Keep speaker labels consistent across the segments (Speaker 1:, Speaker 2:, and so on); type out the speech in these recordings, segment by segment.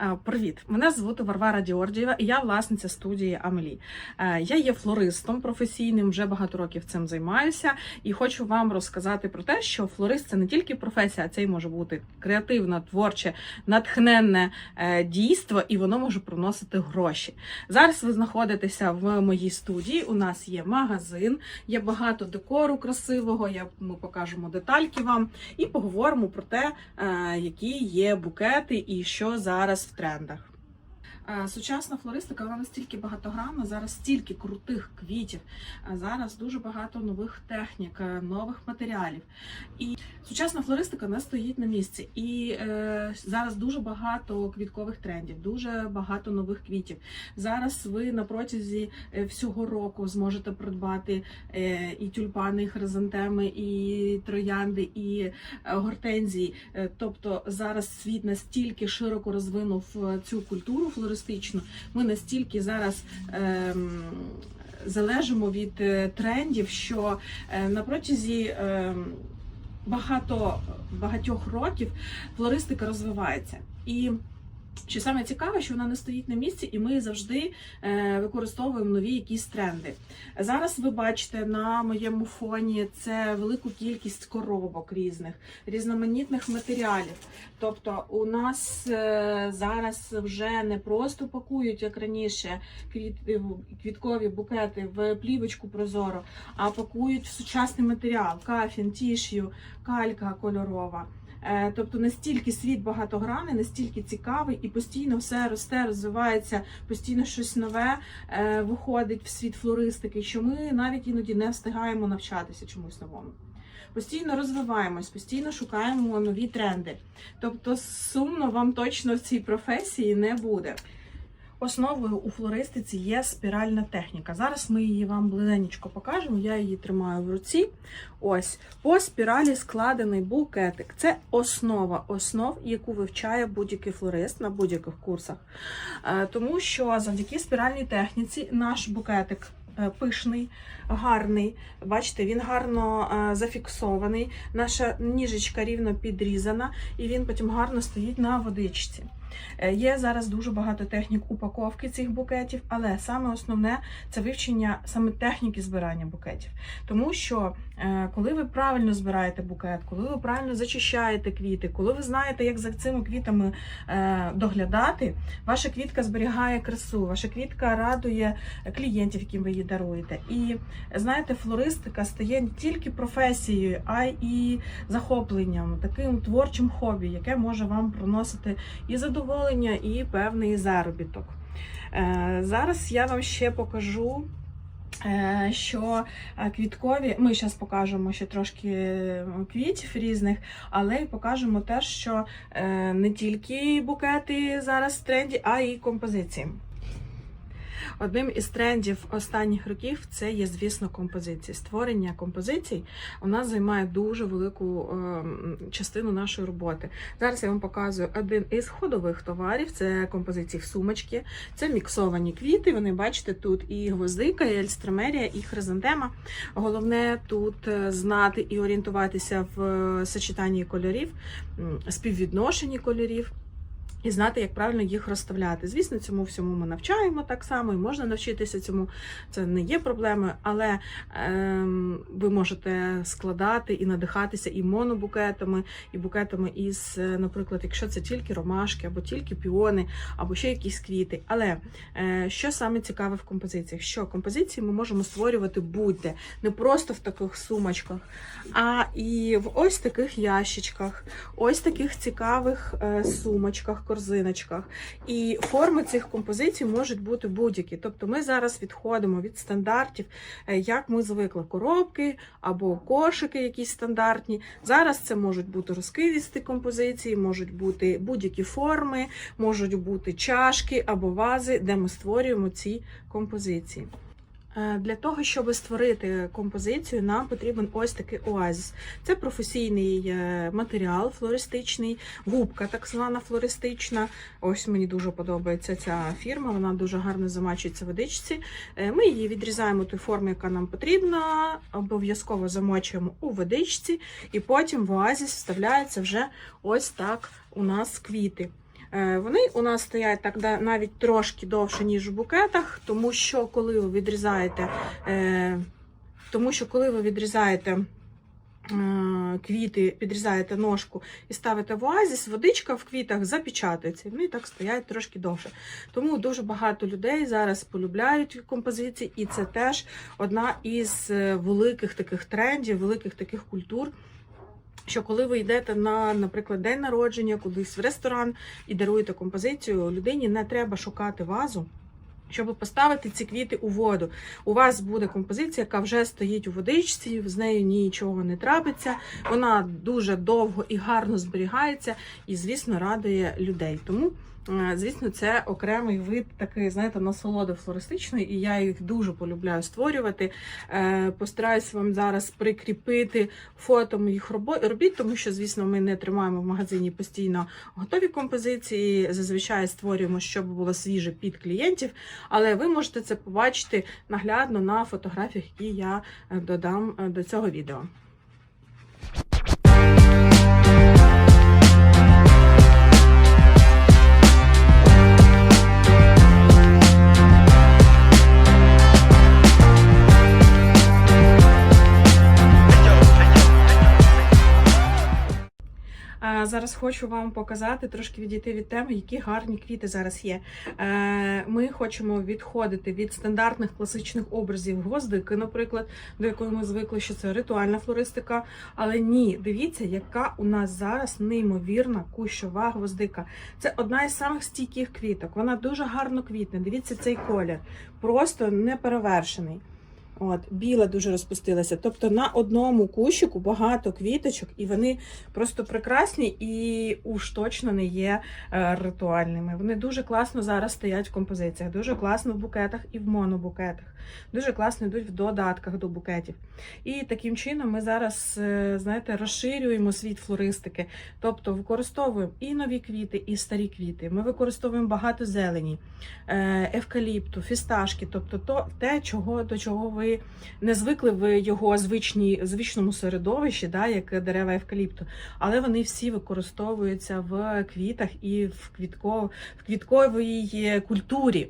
Speaker 1: Е, Привіт! Мене звати Варвара Діордієва, і я власниця студії Амелі. Е, Я є флористом професійним, вже багато років цим займаюся, і хочу вам розказати про те, що флорист це не тільки професія, а це й може бути креативне, творче, натхненне е, дійство, і воно може приносити гроші. Зараз ви знаходитеся в моїй студії. У нас є магазин, є багато декору красивого. Я ми покажемо детальки вам і поговоримо про те, які є букети і що зараз в трендах. Е, Сучасна флористика вона настільки багатогранна, зараз стільки крутих квітів, е, зараз дуже багато нових технік, е, нових матеріалів. І сучасна флористика не стоїть на місці. І е, зараз дуже багато квіткових трендів, дуже багато нових квітів. Зараз ви на протязі е, всього року зможете придбати е, і тюльпани, і хризантеми, і троянди, і е, гортензії. Е, Тобто зараз світ настільки широко розвинув е, цю культуру флористичну, ми настільки зараз. Е, Залежимо від е, трендів, що е, на протязі ем, багато багатьох років флористика розвивається. І що саме цікаве, що вона не стоїть на місці, і ми завжди е, використовуємо нові якісь тренди. Зараз ви бачите на моєму фоні це велику кількість коробок різних, різноманітних матеріалів. Тобто, у нас е, зараз вже не просто пакують, як раніше, квіт, квіткові букети в плівочку прозоро, а пакують в сучасний матеріал: кафін, тіш'ю, калька кольорова. Е, Тобто настільки світ багатогранний, настільки цікавий, і постійно все росте, розвивається, постійно щось нове е, виходить в світ флористики, що ми навіть іноді не встигаємо навчатися чомусь новому. Постійно розвиваємось, постійно шукаємо нові тренди. Тобто, сумно вам точно в цій професії не буде. Основою у флористиці є спіральна техніка. Зараз ми її вам близенечко покажемо. Я її тримаю в руці. Ось по спіралі складений букетик. Це основа основ, яку вивчає будь-який флорист на будь-яких курсах. Е, Тому що завдяки спіральній техніці наш букетик. е, Пишний, гарний. Бачите, він гарно е, зафіксований. Наша ніжечка рівно підрізана, і він потім гарно стоїть на водичці. Е, Є зараз дуже багато технік упаковки цих букетів, але саме основне це вивчення саме техніки збирання букетів. Тому що коли ви правильно збираєте букет, коли ви правильно зачищаєте квіти, коли ви знаєте, як за цими квітами е, доглядати, ваша квітка зберігає красу, ваша квітка радує клієнтів, яким ви її даруєте. І знаєте, флористика стає не тільки професією, а й захопленням, таким творчим хобі, яке може вам приносити і задоволення, і певний заробіток. Е, Зараз я вам ще покажу. Е, Що е, квіткові, ми зараз покажемо ще трошки квітів різних, але й покажемо те, що е, не тільки букети зараз в тренді, а й композиції. Одним із трендів останніх років це є, звісно, композиції. Створення композицій у нас займає дуже велику ем, частину нашої роботи. Зараз я вам показую один із ходових товарів: це композиції в сумочки, це міксовані квіти. Вони бачите, тут і гвоздика, і ельстромерія, і хризантема. Головне тут е, знати і орієнтуватися в е, сочетанні кольорів, співвідношенні кольорів. І знати, як правильно їх розставляти. Звісно, цьому всьому ми навчаємо так само, і можна навчитися цьому. Це не є проблемою, але ем, ви можете складати і надихатися і монобукетами, і букетами із, е, наприклад, якщо це тільки ромашки, або тільки піони, або ще якісь квіти. Але е, що саме цікаве в композиціях? Що композиції ми можемо створювати будь-де, не просто в таких сумочках, а і в ось таких ящичках, ось таких цікавих е, сумочках, корзиночках. І форми цих композицій можуть бути будь-які. Тобто ми зараз відходимо від стандартів, е, як ми звикли, коробки або кошики якісь стандартні. Зараз це можуть бути розкидисті композиції, можуть бути будь-які форми, можуть бути чашки або вази, де ми створюємо ці композиції. Е, Для того, щоб створити композицію, нам потрібен ось такий оазіс. Це професійний е, матеріал флористичний, губка так звана флористична. Ось мені дуже подобається ця фірма, вона дуже гарно замачується в водичці. Е, Ми її відрізаємо ту форму, яка нам потрібна, обов'язково замочуємо у водичці, і потім в оазіс вставляється вже ось так у нас квіти. Е, Вони у нас стоять так навіть трошки довше, ніж в букетах, тому що коли ви відрізаєте, е, тому що коли ви відрізаєте е, квіти, підрізаєте ножку і ставите в оазіс, водичка в квітах запечатується, вони так стоять трошки довше. Тому дуже багато людей зараз полюбляють композиції, і це теж одна із великих таких трендів, великих таких культур. Що коли ви йдете на, наприклад, день народження, кудись в ресторан і даруєте композицію, людині не треба шукати вазу, щоб поставити ці квіти у воду. У вас буде композиція, яка вже стоїть у водичці, з нею нічого не трапиться. Вона дуже довго і гарно зберігається, і, звісно, радує людей. Тому. Е, Звісно, це окремий вид такий, знаєте, насолоди флористичної, і я їх дуже полюбляю створювати. Е, Постараюсь вам зараз прикріпити фото моїх робіт, тому що, звісно, ми не тримаємо в магазині постійно готові композиції. Зазвичай створюємо, щоб було свіже під клієнтів. Але ви можете це побачити наглядно на фотографіях, які я е, додам до цього відео. Зараз хочу вам показати, трошки відійти від теми, які гарні квіти зараз є. Е, Ми хочемо відходити від стандартних класичних образів гвоздики, наприклад, до якої ми звикли, що це ритуальна флористика. Але ні, дивіться, яка у нас зараз неймовірна кущова гвоздика. Це одна із самих стійких квіток. Вона дуже гарно квітне. Дивіться цей колір, просто неперевершений. От, біла дуже розпустилася. Тобто на одному кущику багато квіточок, і вони просто прекрасні і уж точно не є е, ритуальними. Вони дуже класно зараз стоять в композиціях, дуже класно в букетах і в монобукетах. Дуже класно йдуть в додатках до букетів. І таким чином ми зараз, е, знаєте, розширюємо світ флористики, тобто використовуємо і нові квіти, і старі квіти. Ми використовуємо багато зелені, е, евкаліпту, фісташки, тобто то, те, чого, до чого ви не звикли в його звичній, звичному середовищі, да, як дерева евкаліпту, але вони всі використовуються в квітах і в, квітко, в квітковій культурі.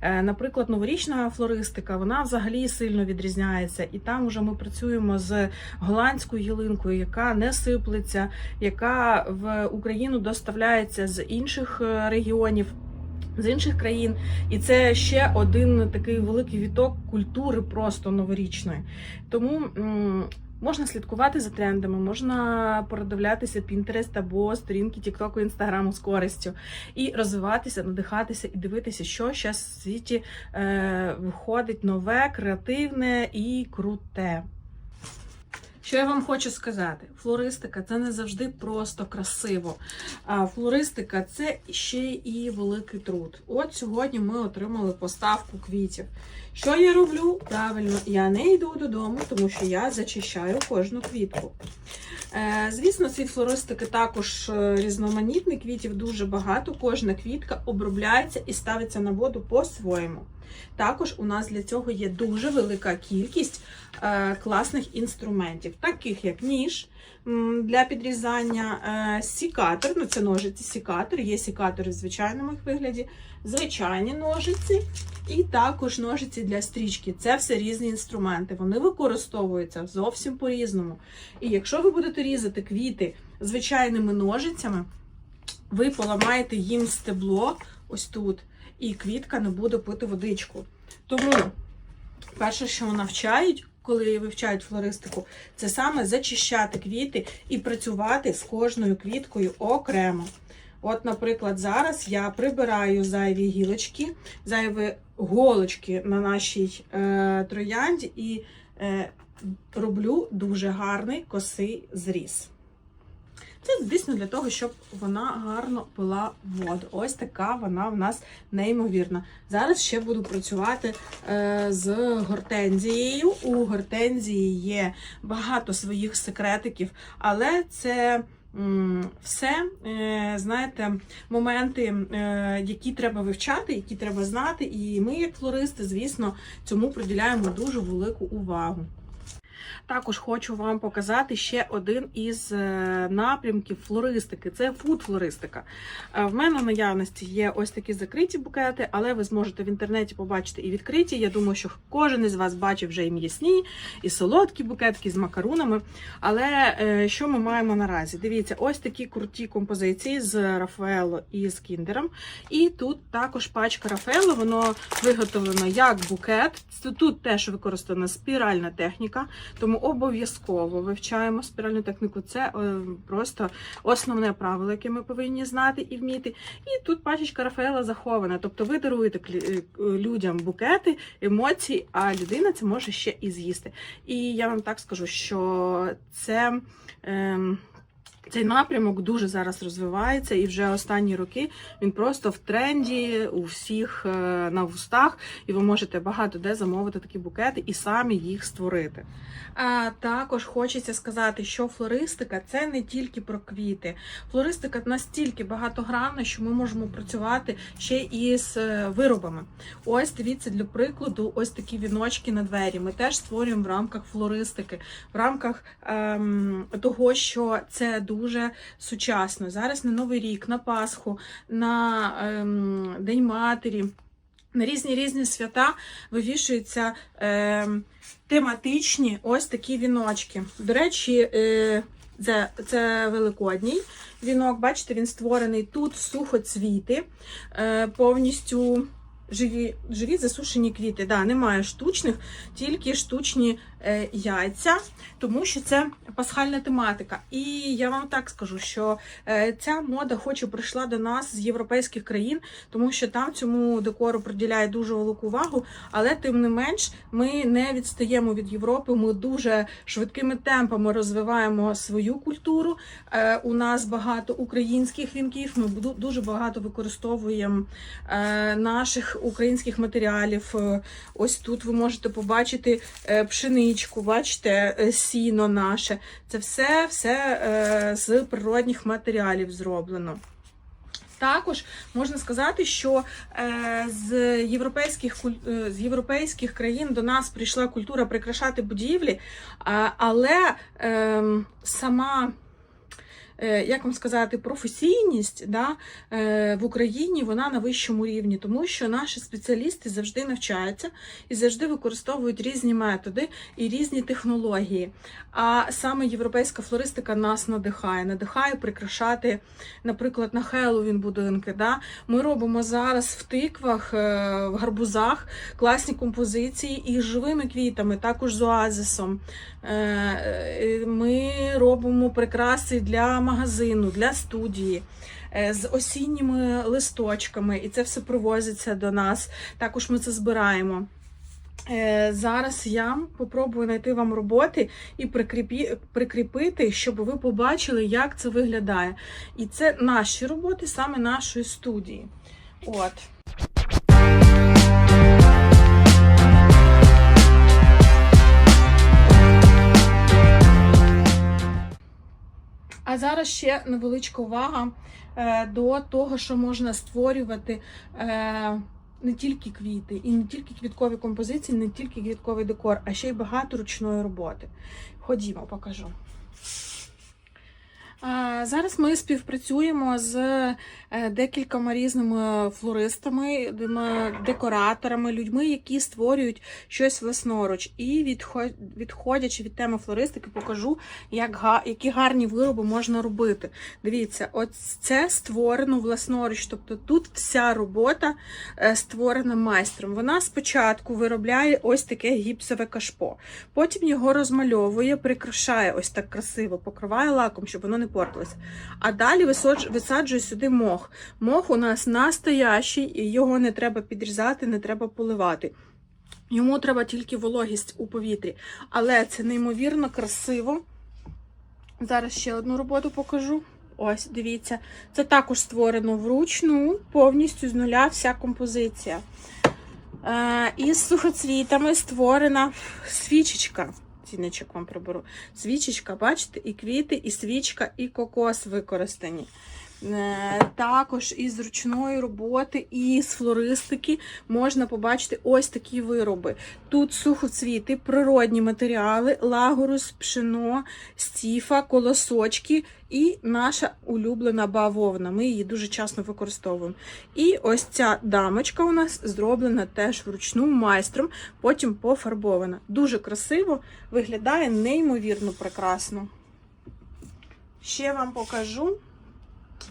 Speaker 1: Е, Наприклад, новорічна флористика, вона взагалі сильно відрізняється, і там вже ми працюємо з голландською ялинкою, яка не сиплеться, яка в Україну доставляється з інших е, регіонів. З інших країн, і це ще один такий великий віток культури просто новорічної. Тому можна слідкувати за трендами, можна передивлятися Pinterest або сторінки TikTok, Інстаграму з користю і розвиватися, надихатися і дивитися, що зараз в світі е, виходить нове, креативне і круте. Що я вам хочу сказати? Флористика це не завжди просто красиво. А флористика це ще і великий труд. От сьогодні ми отримали поставку квітів. Що я роблю? Правильно, я не йду додому, тому що я зачищаю кожну квітку. Е, Звісно, світ флористики також е, різноманітний, квітів дуже багато. Кожна квітка обробляється і ставиться на воду по-своєму. Також у нас для цього є дуже велика кількість е, класних інструментів, таких як ніж для підрізання, е, сікатор, ну це ножиці сікатор, є сікатори в звичайному їх вигляді, звичайні ножиці і також ножиці для стрічки. Це все різні інструменти. Вони використовуються зовсім по-різному. І якщо ви будете різати квіти звичайними ножицями, ви поламаєте їм стебло ось тут, і квітка не буде пити водичку. Тому перше, що навчають, коли вивчають флористику, це саме зачищати квіти і працювати з кожною квіткою окремо. От, наприклад, зараз я прибираю зайві гілочки, зайві голочки на нашій е, троянді і е, роблю дуже гарний косий зріз. Це, звісно, для того, щоб вона гарно пила воду. Ось така вона в нас неймовірна. Зараз ще буду працювати е, з гортензією. У гортензії є багато своїх секретиків, але це. Все, е, знаєте, моменти, е, які треба вивчати, які треба знати, і ми, як флористи, звісно, цьому приділяємо дуже велику увагу. Також хочу вам показати ще один із е, напрямків флористики це фуд-флористика. Е, В мене в наявності є ось такі закриті букети, але ви зможете в інтернеті побачити і відкриті. Я думаю, що кожен із вас бачив вже і м'ясні, і солодкі букетки з макарунами. Але е, що ми маємо наразі? Дивіться, ось такі круті композиції з Рафаело і з Кіндером. І тут також пачка Рафаело, воно виготовлено як букет. Тут теж використана спіральна техніка, тому обов'язково вивчаємо спіральну техніку. Це е, просто основне правило, яке ми повинні знати і вміти. І тут пачечка Рафаела захована. Тобто ви даруєте е, людям букети, емоції, а людина це може ще і з'їсти. І я вам так скажу, що це. Ем, цей напрямок дуже зараз розвивається, і вже останні роки він просто в тренді у всіх е, на вустах, і ви можете багато де замовити такі букети і самі їх створити. А також хочеться сказати, що флористика це не тільки про квіти. Флористика настільки багатогранна, що ми можемо працювати ще і з е, виробами. Ось дивіться для прикладу, ось такі віночки на двері. Ми теж створюємо в рамках флористики, в рамках ем, того, що це дуже сучасно. Зараз на Новий рік, на Пасху, на ем, День Матері. На різні різні свята вивішуються ем, тематичні ось такі віночки. До речі, е, це, це великодній вінок. Бачите, він створений тут сухоцвіти, е, повністю живі, живі засушені квіти. Да, немає штучних, тільки штучні е, яйця, тому що це пасхальна тематика. І я вам так скажу, що е, ця мода хоч і прийшла до нас з європейських країн, тому що там цьому декору приділяє дуже велику увагу, але тим не менш ми не відстаємо від Європи. Ми дуже швидкими темпами розвиваємо свою культуру. Е, У нас багато українських вінків. Ми дуже багато використовуємо е, наших українських матеріалів. Е, Ось тут ви можете побачити е, пшеничку, бачите, е, сіно наше. Це все, все з природних матеріалів зроблено. Також можна сказати, що з європейських з європейських країн до нас прийшла культура прикрашати будівлі, але е, сама. Е, Як вам сказати, професійність да, е, в Україні вона на вищому рівні, тому що наші спеціалісти завжди навчаються і завжди використовують різні методи і різні технології. А саме європейська флористика нас надихає, надихає прикрашати, наприклад, на Хеллоуін будинки. Да? Ми робимо зараз в тиквах, е, в гарбузах класні композиції і живими квітами, також з оазисом. Ми робимо прикраси для магазину, для студії. е, З осінніми листочками, і це все привозиться до нас. Також ми це збираємо. Е, Зараз я попробую знайти вам роботи і прикріпі, прикріпити, щоб ви побачили, як це виглядає. І це наші роботи, саме нашої студії. От. А зараз ще невеличка увага е, до того, що можна створювати е, не тільки квіти, і не тільки квіткові композиції, не тільки квітковий декор, а ще й багато ручної роботи. Ходімо, покажу. Зараз ми співпрацюємо з е, декількома різними флористами, декораторами, людьми, які створюють щось власноруч. І відходячи від теми флористики, покажу, як які гарні вироби можна робити. Дивіться, от це створено власноруч. Тобто тут вся робота е, створена майстром. Вона спочатку виробляє ось таке гіпсове кашпо, потім його розмальовує, прикрашає ось так красиво, покриває лаком, щоб воно не портилось. А далі висаджує сюди мох. Мох у нас настоящий, і його не треба підрізати, не треба поливати. Йому треба тільки вологість у повітрі. Але це неймовірно красиво. Зараз ще одну роботу покажу. Ось, дивіться. Це також створено вручну, повністю з нуля вся композиція. Е, із сухоцвітами створена свічечка. Цінничок вам приберу. Свічечка, бачите, і квіти, і свічка, і кокос використані. Е, Також із ручної роботи, і з флористики можна побачити ось такі вироби. Тут сухоцвіти, природні матеріали, лагорус, пшено, стіфа, колосочки і наша улюблена бавовна. Ми її дуже часто використовуємо. І ось ця дамочка у нас зроблена теж вручну майстром, потім пофарбована. Дуже красиво виглядає неймовірно прекрасно. Ще вам покажу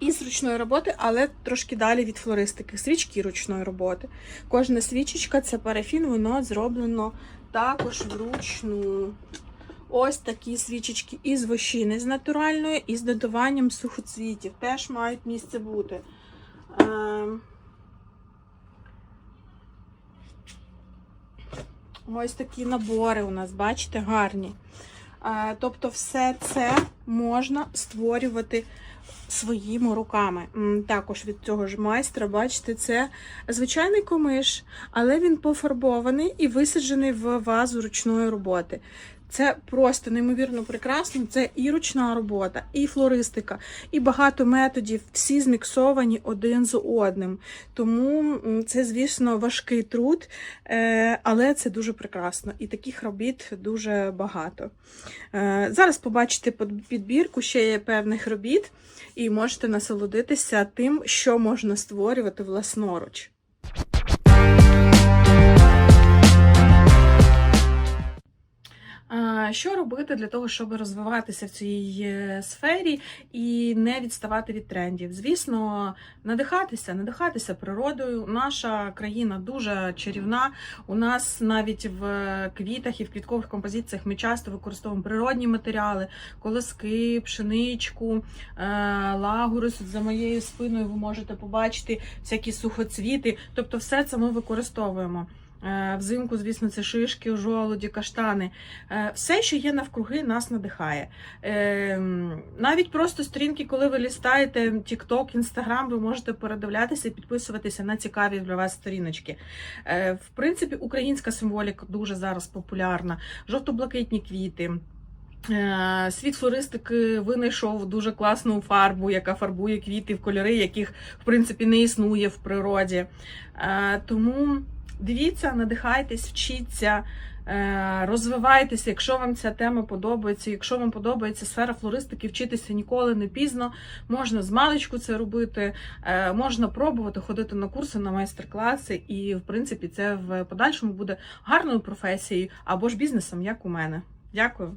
Speaker 1: із ручної роботи, але трошки далі від флористики. Свічки ручної роботи. Кожна свічечка це парафін, воно зроблено також вручну. Ось такі свічечки із вощини з натуральної, і з додаванням сухоцвітів. Теж мають місце бути. Ем, Ось такі набори у нас, бачите, гарні. Е, Тобто, все це можна створювати своїми руками. Також від цього ж майстра, бачите, це звичайний комиш, але він пофарбований і висаджений в вазу ручної роботи. Це просто неймовірно прекрасно. Це і ручна робота, і флористика, і багато методів, всі зміксовані один з одним. Тому це, звісно, важкий труд, е, але це дуже прекрасно. І таких робіт дуже багато. Е, Зараз побачите підбірку ще є певних робіт, і можете насолодитися тим, що можна створювати власноруч. Що робити для того, щоб розвиватися в цій е, сфері і не відставати від трендів? Звісно, надихатися, надихатися природою. Наша країна дуже чарівна. У нас навіть в квітах і в квіткових композиціях ми часто використовуємо природні матеріали, колоски, пшеничку, е, лагурус. За моєю спиною ви можете побачити всякі сухоцвіти. Тобто, все це ми використовуємо. Е, Взимку, звісно, це шишки, жолуді, каштани. Е, Все, що є навкруги, нас надихає. Е, Навіть просто сторінки, коли ви лістаєте TikTok, Instagram, ви можете передивлятися і підписуватися на цікаві для вас сторіночки. В принципі, українська символіка дуже зараз популярна. Жовто-блакитні квіти. Світ флористики винайшов дуже класну фарбу, яка фарбує квіти в кольори, яких в принципі не існує в природі. Тому дивіться, надихайтесь, вчіться, е, розвивайтеся. Якщо вам ця тема подобається, якщо вам подобається сфера флористики, вчитися ніколи не пізно. Можна з маличку це робити, е, можна пробувати ходити на курси, на майстер-класи, і в принципі це в подальшому буде гарною професією або ж бізнесом, як у мене. Дякую.